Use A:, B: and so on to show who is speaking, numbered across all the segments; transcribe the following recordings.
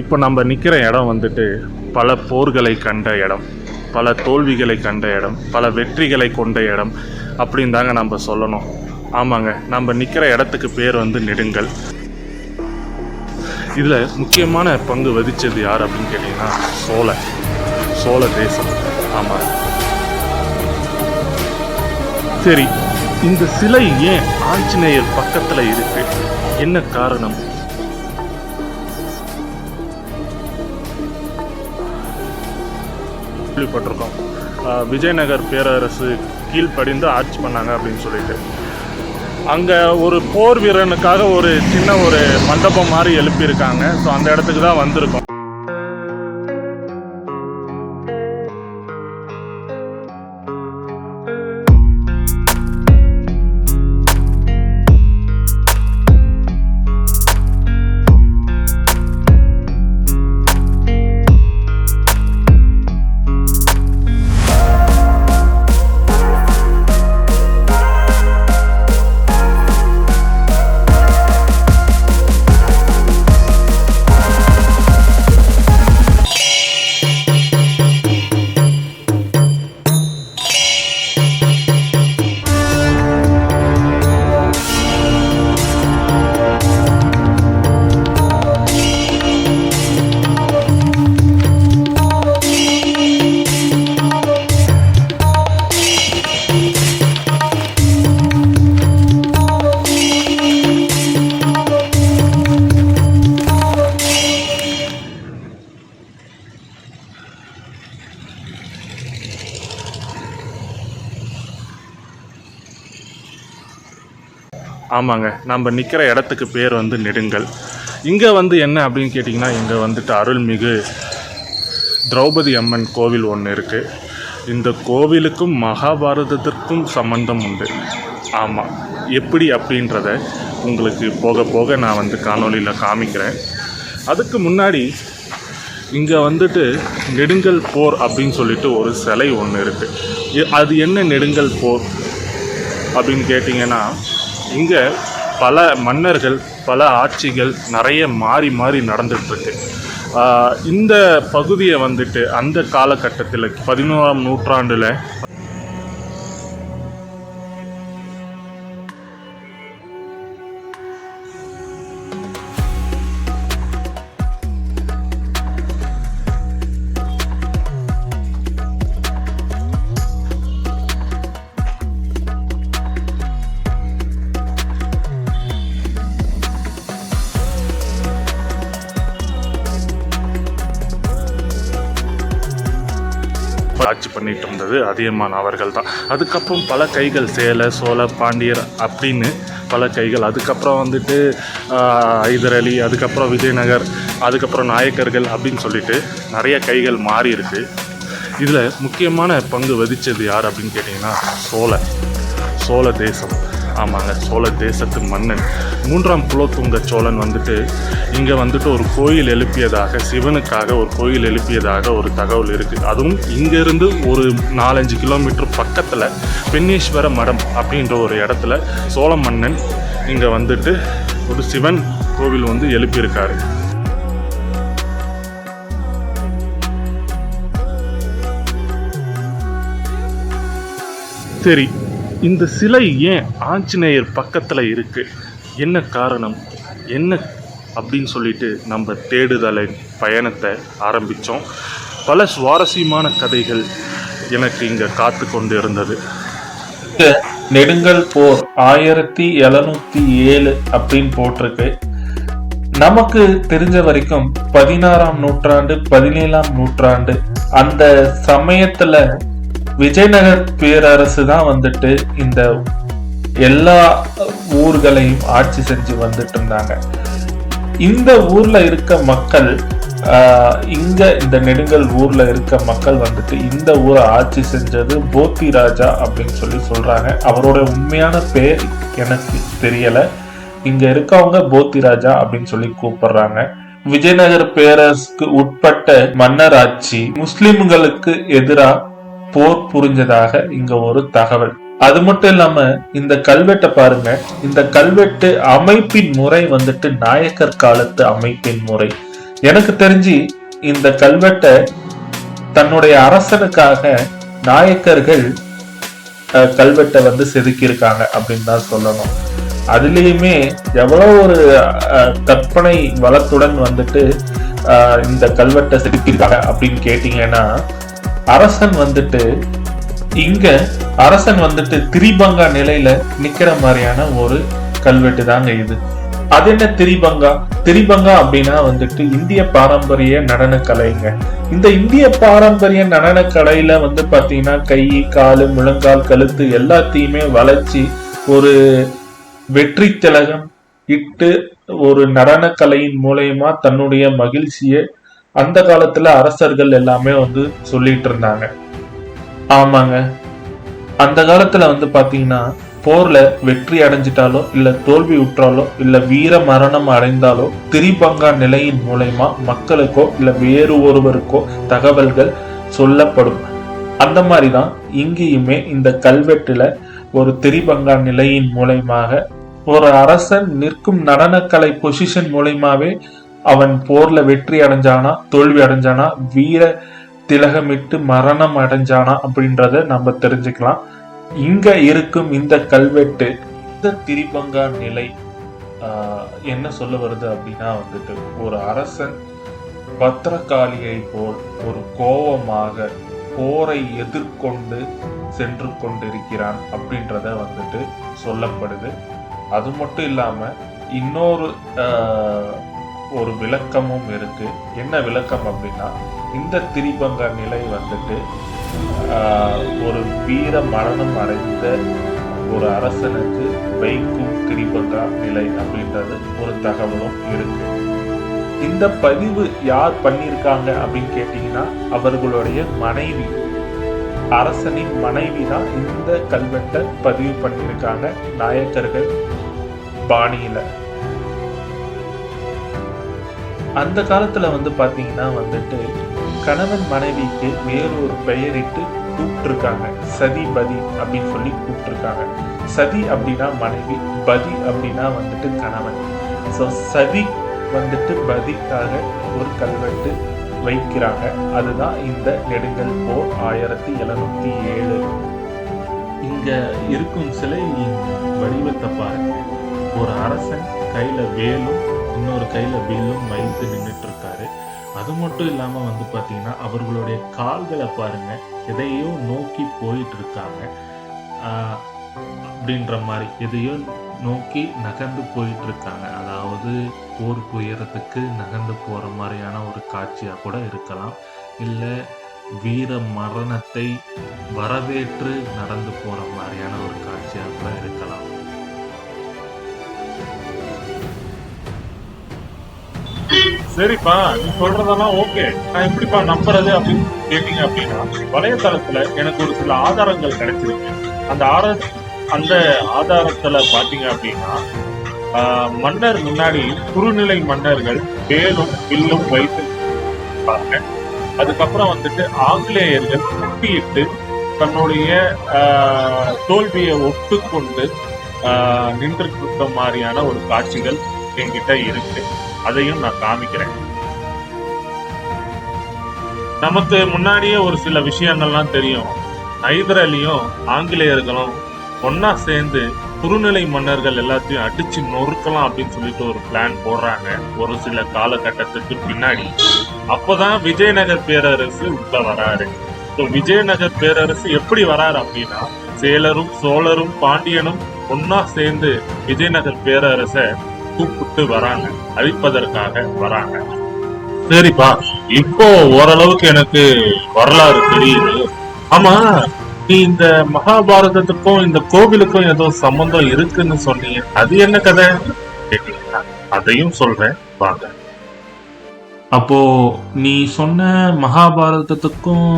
A: இப்போ நம்ம நிற்கிற இடம் வந்துட்டு பல போர்களை கண்ட இடம் பல தோல்விகளை கண்ட இடம் பல வெற்றிகளை கொண்ட இடம் அப்படின்னு தாங்க நம்ம சொல்லணும். ஆமாங்க நம்ம நிற்கிற இடத்துக்கு பேர் வந்து நெடுங்கல். இதில் முக்கியமான பங்கு வகிச்சது யார் அப்படின்னு கேட்டிங்கன்னா சோழ சோழ தேசம். ஆமாம் சரி இந்த சிலை ஏன் ஆஞ்சநேயர் பக்கத்தில் இருக்கு? என்ன காரணம்? கேள்விப்பட்டிருக்கோம். விஜயநகர் பேரரசு கீழ்ப்படிந்து ஆட்சி பண்ணாங்க அப்படின்னு சொல்லிட்டு. அங்கே ஒரு போர் வீரனுக்காக ஒரு சின்ன ஒரு மண்டபம் மாதிரி எழுப்பியிருக்காங்க. ஸோ அந்த இடத்துக்கு தான் வந்திருக்கோம். ஆமாங்க. நம்ம நிற்கிற இடத்துக்கு பேர் வந்து நெடுங்கல். இங்கே வந்து என்ன அப்படின்னு கேட்டிங்கன்னா இங்கே வந்துட்டு அருள்மிகு திரௌபதி அம்மன் கோவில் ஒன்று இருக்குது இந்த கோவிலுக்கும் மகாபாரதத்திற்கும் சம்பந்தம் உண்டு. ஆமாம் எப்படி அப்படின்றத உங்களுக்கு போக போக நான் வந்து காணொலியில் காமிக்கிறேன். அதுக்கு முன்னாடி இங்கே வந்துட்டு நெடுங்கல் போர் அப்படின்னு சொல்லிட்டு ஒரு சிலை ஒன்று இருக்குது அது என்ன நெடுங்கல் போர் அப்படின்னு கேட்டிங்கன்னா இங்கே பல மன்னர்கள் பல ஆட்சிகள் நிறைய மாறி மாறி நடந்துட்டுருக்கு இந்த பகுதியை வந்துட்டு அந்த காலகட்டத்தில் பதினோராம் நூற்றாண்டில் ஆட்சி பண்ணிட்டு இருந்தது அதியமான் அவர்கள் தான் அதுக்கப்புறம் பல கைகள் சேல சோழ பாண்டியர் அப்படின்னு பல கைகள். அதுக்கப்புறம் வந்துட்டு ஹைதர் அலி அதுக்கப்புறம் விஜயநகர் அதுக்கப்புறம் நாயக்கர்கள் அப்படின்னு சொல்லிட்டு நிறைய கைகள் மாறி இருக்கு. இதில் முக்கியமான பங்கு வகிச்சது யார் அப்படின்னு கேட்டிங்கன்னா சோழ சோழ தேசம். ஆமாங்க சோழ தேசத்து மன்னன். மூன்றாம் குலோத்துங்க சோழன் வந்துட்டு இங்கே வந்துட்டு ஒரு கோயில் எழுப்பியதாக சிவனுக்காக ஒரு கோயில் எழுப்பியதாக ஒரு தகவல் இருக்குது அதுவும் இங்கேருந்து ஒரு நாலஞ்சு கிலோமீட்டர் பக்கத்தில் பெண்ணீஸ்வர மடம் அப்படின்ற ஒரு இடத்துல சோழ மன்னன் இங்கே வந்துட்டு ஒரு சிவன் கோவில் வந்து எழுப்பியிருக்காரு. சரி இந்த சிலை ஏன் ஆஞ்சநேயர் பக்கத்தில் இருக்கு? என்ன காரணம்? என்ன அப்படின்னு சொல்லிட்டு நம்ம தேடுதலை பயணத்தை ஆரம்பித்தோம் பல சுவாரஸ்யமான கதைகள் எனக்கு இங்கே காத்து கொண்டு இருந்தது
B: நெடுங்கல் போர் ஆயிரத்தி எழுநூத்தி ஏழு அப்படின்னு போட்டிருக்கு. நமக்கு தெரிஞ்ச வரைக்கும் பதினாறாம் நூற்றாண்டு பதினேழாம் நூற்றாண்டு அந்த சமயத்துல விஜயநகர் பேரரசு தான் வந்துட்டு இந்த எல்லா ஊர்களையும் ஆட்சி செஞ்சு வந்துட்டு இருந்தாங்க. இந்த ஊர்ல இருக்க மக்கள் ஆஹ், இங்க இந்த நெடுங்கல் ஊர்ல இருக்க மக்கள் வந்துட்டு இந்த ஊரை ஆட்சி செஞ்சது போத்தி ராஜா அப்படின்னு சொல்லி சொல்றாங்க. அவரோட உண்மையான பேர் எனக்கு தெரியல. இங்க இருக்கவங்க போத்தி ராஜா அப்படின்னு சொல்லி கூப்பிடுறாங்க. விஜயநகர் பேரரசுக்கு உட்பட்ட மன்னர் ஆட்சி முஸ்லிம்களுக்கு எதிரா போர் புரிஞ்சதாக இங்க ஒரு தகவல். அது மட்டும் இல்லாம இந்த கல்வெட்டை பாருங்க. இந்த கல்வெட்டு அமைப்பின் முறை வந்துட்டு நாயக்கர் காலத்து அமைப்பின் முறை. எனக்கு தெரிஞ்சு இந்த கல்வெட்டை தன்னுடைய அரசனுக்காக நாயக்கர்கள் அஹ், கல்வெட்டை வந்து செதுக்கியிருக்காங்க அப்படின்னு தான் சொல்லணும். அதுலேயுமே எவ்வளோ ஒரு அஹ், கற்பனை வளத்துடன் வந்துட்டு இந்த கல்வெட்டை செதுக்கியிருக்காங்க அப்படின்னு கேட்டீங்கன்னா அரசன் வந்துட்டு இங்க அரசன் வந்துட்டு திரிபங்கா நிலையில நிக்கிற மாதிரியான ஒரு கல்வெட்டு தாங்க இது. அது என்ன திரிபங்கா? திரிபங்கா அப்படின்னா வந்துட்டு இந்திய பாரம்பரிய நடனக்கலைங்க. இந்த இந்திய பாரம்பரிய நடனக்கலையில வந்து பாத்தீங்கன்னா கை காலு முழங்கால் கழுத்து எல்லாத்தையுமே வளைச்சி ஒரு வெற்றி திலகம் இட்டு ஒரு நடனக்கலையின் மூலயமா தன்னுடைய மகிழ்ச்சியை அந்த காலத்துல அரசர்கள் எல்லாமே வந்து சொல்லிட்டு இருந்தாங்க. ஆமாங்க. அந்த காலத்துல வந்து பாத்தீங்கன்னா போர்ல வெற்றி அடைஞ்சிட்டாலோ இல்ல தோல்வி உற்றாலோ இல்ல வீர மரணம் அடைந்தாலோ திரிபங்கா நிலையின் மூலயமா மக்களுக்கோ இல்ல வேறு ஒருவருக்கோ தகவல்கள் சொல்லப்படும். அந்த மாதிரி தான் இங்கேயுமே இந்த கல்வெட்டுல ஒரு திரிபங்கா நிலையின் மூலயமாக ஒரு அரசன் நிற்கும் நடனக்கலை பொசிஷன் மூலயமாவே அவன் போர்ல வெற்றி அடைஞ்சானா தோல்வி அடைஞ்சானா வீர திலகமிட்டு மரணம் அடைஞ்சானா அப்படின்றத நம்ம தெரிஞ்சுக்கலாம். இங்க இருக்கும் இந்த கல்வெட்டு இந்த திரிபங்கா நிலை என்ன சொல்ல வருது அப்படின்னா வந்துட்டு ஒரு அரசன் பத்திரகாளியை போல் ஒரு கோபமாக போரை எதிர்கொண்டு சென்று கொண்டிருக்கிறான் அப்படின்றத வந்துட்டு சொல்லப்படுது. அது மட்டும் இல்லாம இன்னொரு ஒரு விளக்கமும் இருக்கு. என்ன விளக்கம் அப்படின்னா இந்த திரிபங்க நிலை வந்துட்டு ஒரு வீர மரணம் அடைந்த ஒரு அரசனுக்கு வைக்கும் திரிபங்கா நிலை அப்படின்றது ஒரு தகவலும் இருக்கு. இந்த பதிவு யார் பண்ணியிருக்காங்க அப்படின்னு கேட்டீங்கன்னா அவர்களுடைய மனைவி. அரசனின் மனைவி தான் இந்த கல்வெட்டை பதிவு பண்ணியிருக்காங்க. நாயக்கர்கள் பாணியில. அந்த காலத்தில் வந்து பார்த்தீங்கன்னா வந்துட்டு கணவன் மனைவிக்கு வேறொரு பெயரிட்டு கூப்பிட்டுருக்காங்க. சதி பதி அப்படின்னு சொல்லி கூப்பிட்டுருக்காங்க. சதி அப்படின்னா மனைவி பதி அப்படின்னா வந்துட்டு கணவன். ஸோ சதி வந்துட்டு பதிக்காக ஒரு கல்வெட்டு வைக்கிறாங்க. அதுதான் இந்த நெடுங்கல் போர் ஆயிரத்தி எழுநூத்தி ஏழு. இங்க இருக்கும் சிலையின் வடிவத்தை பாருங்க. ஒரு அரசன் கையில வேலும் இன்னொரு கையில் வில்லும் வைத்து நின்றுட்டு இருக்காரு அது மட்டும் இல்லாமல் வந்து பார்த்தீங்கன்னா அவர்களுடைய கால்களை பாருங்க எதையோ நோக்கி போயிட்டு இருக்காங்க அப்படின்ற மாதிரி எதையோ நோக்கி நகர்ந்து போயிட்டு இருக்காங்க அதாவது போர் புயறதுக்கு நகர்ந்து போகிற மாதிரியான ஒரு காட்சியாக கூட இருக்கலாம். இல்லை வீர மரணத்தை வரவேற்று நடந்து போகிற மாதிரியான ஒரு காட்சியாக கூட இருக்கலாம்.
A: சரிப்பா நீ சொல்றதெல்லாம் ஓகே. நான் எப்படிப்பா நம்புறது அப்படின்னு கேட்டீங்க அப்படின்னா வலையதளத்துல எனக்கு ஒரு சில ஆதாரங்கள் கிடைச்சிருக்கு. அந்த ஆர அந்த ஆதாரத்துல பாத்தீங்க அப்படின்னா மன்னர் முன்னாடி குறுநிலை மன்னர்கள் வேலும் வில்லும் வைத்து பாருங்க அதுக்கப்புறம் வந்துட்டு ஆங்கிலேயர்கள் குட்டியிட்டு தன்னுடைய தோல்வியை ஒட்டுக்கொண்டு நின்று இருக்க மாதிரியான ஒரு காட்சிகள் என்கிட்ட இருக்கு. அதையும் நான் காமிக்கிறேன். நமக்கு முன்னாடியே ஒரு சில விஷயங்கள்லாம் தெரியும். ஹைதர் அலியும் ஆங்கிலேயர்களும் ஒன்னா சேர்ந்து குறுநிலை மன்னர்கள் எல்லாத்தையும் அடிச்சு நொறுக்கலாம் அப்படின்னு சொல்லிட்டு ஒரு பிளான் போடுறாங்க. ஒரு சில காலகட்டத்துக்கு பின்னாடி. அப்போதான் விஜயநகர் பேரரசு உள்ள வராரு. இப்போ விஜயநகர் பேரரசு எப்படி வராரு அப்படின்னா சேலரும் சோழரும் பாண்டியனும் ஒன்னா சேர்ந்து விஜயநகர் பேரரசை கூப்பிட்டு வராங்க அழிப்பதற்காக வராங்க. சரிப்பா இப்போ ஓரளவுக்கு எனக்கு வரலாறு தெரியுது. ஆமா நீ இந்த மகாபாரதத்துக்கும் இந்த கோவிலுக்கும் ஏதோ சம்பந்தம் இருக்குன்னு சொன்னீங்க. அது என்ன கதை? கேட்டீங்களா அதையும் சொல்றேன் வாங்க.
B: அப்போ நீ சொன்ன மகாபாரதத்துக்கும்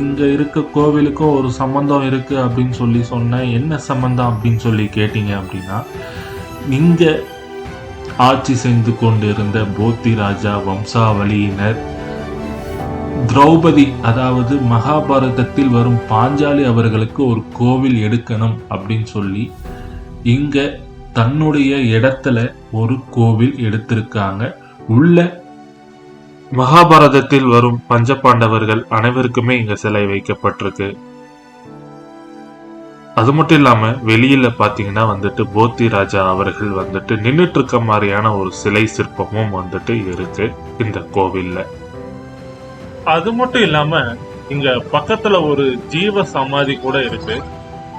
B: இங்க இருக்க கோவிலுக்கும் ஒரு சம்பந்தம் இருக்கு அப்படின்னு சொல்லி சொன்ன என்ன சம்பந்தம் அப்படின்னு சொல்லி கேட்டீங்க அப்படின்னா இங்க ஆட்சி செய்து கொண்டிருந்த போத்தி ராஜா வம்சாவளியினர் திரௌபதி அதாவது மகாபாரதத்தில் வரும் பாஞ்சாலி அவர்களுக்கு ஒரு கோவில் எடுக்கணும் அப்படின்னு சொல்லி இங்க தன்னுடைய இடத்துல ஒரு கோவில் எடுத்திருக்காங்க. உள்ள மகாபாரதத்தில் வரும் பஞ்சபாண்டவர்கள் அனைவருக்குமே இங்க சிலை வைக்கப்பட்டிருக்கு. அது மட்டும் இல்லாமல் வெளியில் பார்த்தீங்கன்னா வந்துட்டு போத்தி ராஜா அவர்கள் வந்துட்டு நின்றுட்டு இருக்க மாதிரியான ஒரு சிலை சிற்பமும் வந்துட்டு இருக்கு இந்த கோவிலில்.
A: அது மட்டும் இல்லாம இங்க பக்கத்துல ஒரு ஜீவ சமாதி கூட இருக்கு.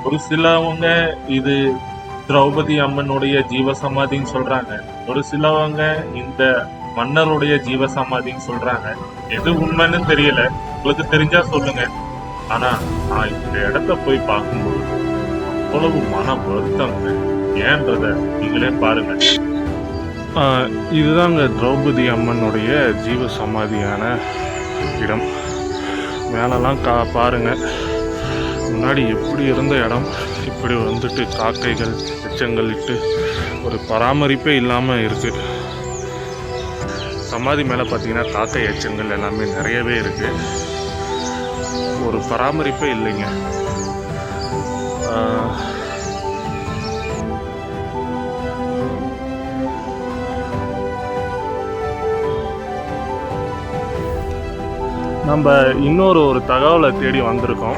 A: ஒரு சிலவங்க இது திரௌபதி அம்மனுடைய ஜீவ சமாதின்னு சொல்றாங்க. ஒரு சிலவங்க இந்த மன்னருடைய ஜீவ சமாதின்னு சொல்றாங்க. எது உண்மைன்னு தெரியல. உங்களுக்கு தெரிஞ்சா சொல்லுங்க. ஆனா நான் இந்த இடத்த போய் பார்க்கும்போது அவ்வளவு மன வருத்தங்க ஏன்றத நீங்களே பாருங்க. இதுதாங்க திரௌபதி அம்மனுடைய ஜீவ சமாதியான இடம். மேலெல்லாம் கா பாருங்க. முன்னாடி எப்படி இருந்த இடம் இப்படி வந்துட்டு காக்கைகள் எச்சங்கள் இட்டு ஒரு பராமரிப்பே இல்லாமல் இருக்குது சமாதி மேலே பார்த்தீங்கன்னா காக்கை எச்சங்கள் எல்லாமே நிறையவே இருக்குது ஒரு பராமரிப்பே இல்லைங்க. நம்ம இன்னொரு ஒரு தகவலை தேடி வந்திருக்கோம்.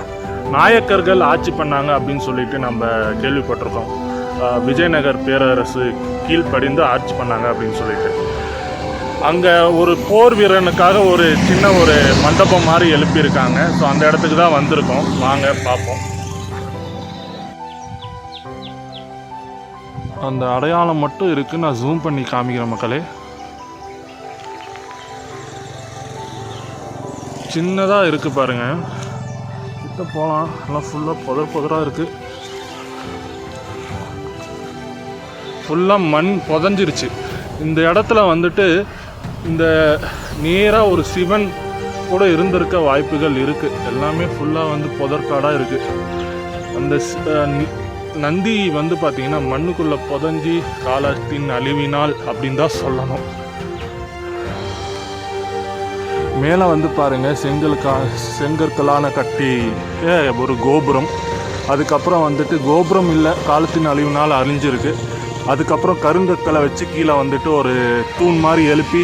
A: நாயக்கர்கள் ஆட்சி பண்ணாங்க அப்படின்னு சொல்லிட்டு நம்ம கேள்விப்பட்டிருக்கோம். விஜயநகர் பேரரசு கீழ்ப்படிந்து ஆட்சி பண்ணாங்க அப்படின்னு சொல்லிட்டு. அங்கே ஒரு போர் வீரனுக்காக ஒரு சின்ன ஒரு மண்டபம் மாதிரி எழுப்பியிருக்காங்க. ஸோ அந்த இடத்துக்கு தான் வந்திருக்கோம். வாங்க பார்ப்போம். அந்த அடையாளம் மட்டும் இருக்குது நான் ஜூம் பண்ணி காமிக்கிறேன் மக்களே. சின்னதாக இருக்குது பாருங்கள் கிட்ட போகலாம் எல்லாம் ஃபுல்லாக புதர் புதராக இருக்குது ஃபுல்லாக மண் புதஞ்சிருச்சு. இந்த இடத்துல வந்துட்டு இந்த நேராக ஒரு சிவன் கூட இருந்திருக்க வாய்ப்புகள் இருக்குது எல்லாமே ஃபுல்லாக வந்து புதற்காடாக இருக்குது அந்த நந்தி வந்து பார்த்திங்கன்னா மண்ணுக்குள்ளே புதஞ்சி காலத்தின் அழிவினால் அப்படின்னு தான் சொல்லணும். மேலே வந்து பாருங்கள் செங்கலுக்கா செங்கற்களான கட்டி ஒரு கோபுரம். அதுக்கப்புறம் வந்துட்டு கோபுரம் இல்லை காலத்தின் அழிவுனால் அழிஞ்சிருக்கு. அதுக்கப்புறம் கருங்கற்களை வச்சு கீழே வந்துட்டு ஒரு தூண் மாதிரி எழுப்பி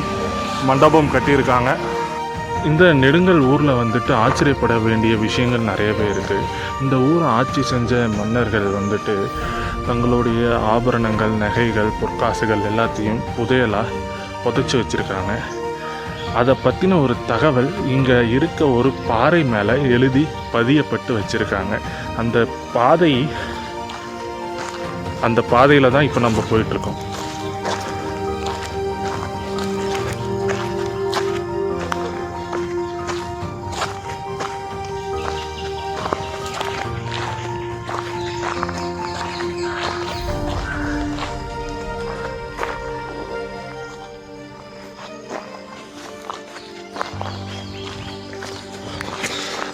A: மண்டபம் கட்டியிருக்காங்க. இந்த நெடுங்கல் ஊரில் வந்துட்டு ஆச்சரியப்பட வேண்டிய விஷயங்கள் நிறையவே இருக்குது இந்த ஊரை ஆட்சி செஞ்ச மன்னர்கள் வந்துட்டு தங்களுடைய ஆபரணங்கள் நகைகள் பொற்காசுகள் எல்லாத்தையும் புதையலாக புதைச்சி வச்சுருக்காங்க. அதை பற்றின ஒரு தகவல் இங்கே இருக்க ஒரு பாறை மேலே எழுதி பதியப்பட்டு வச்சுருக்காங்க. அந்த பாதை அந்த பாதையில் தான் இப்போ நம்ம போயிட்டுருக்கோம்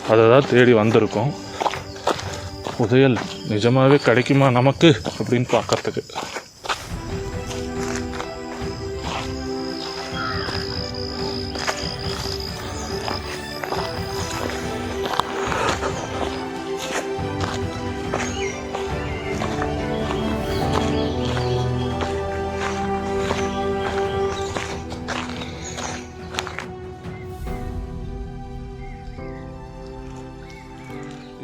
A: அதை தான் தேடி வந்திருக்கோம். புதையல் நிஜமாகவே கிடைக்குமா நமக்கு? அப்படின்னு பார்க்கறதுக்கு.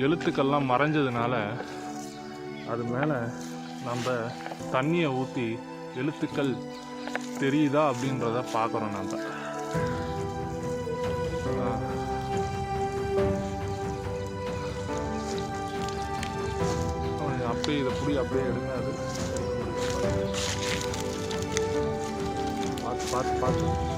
A: எழுத்துக்கள்லாம் மறைஞ்சதுனால அது மேலே நம்ம தண்ணியை ஊற்றி எழுத்துக்கள் தெரியுதா அப்படின்றத பார்க்குறோம் நம்ம அப்படியே இதை புடி அப்படியே எடுங்க அது. பார்த்து பார்த்து பார்த்து.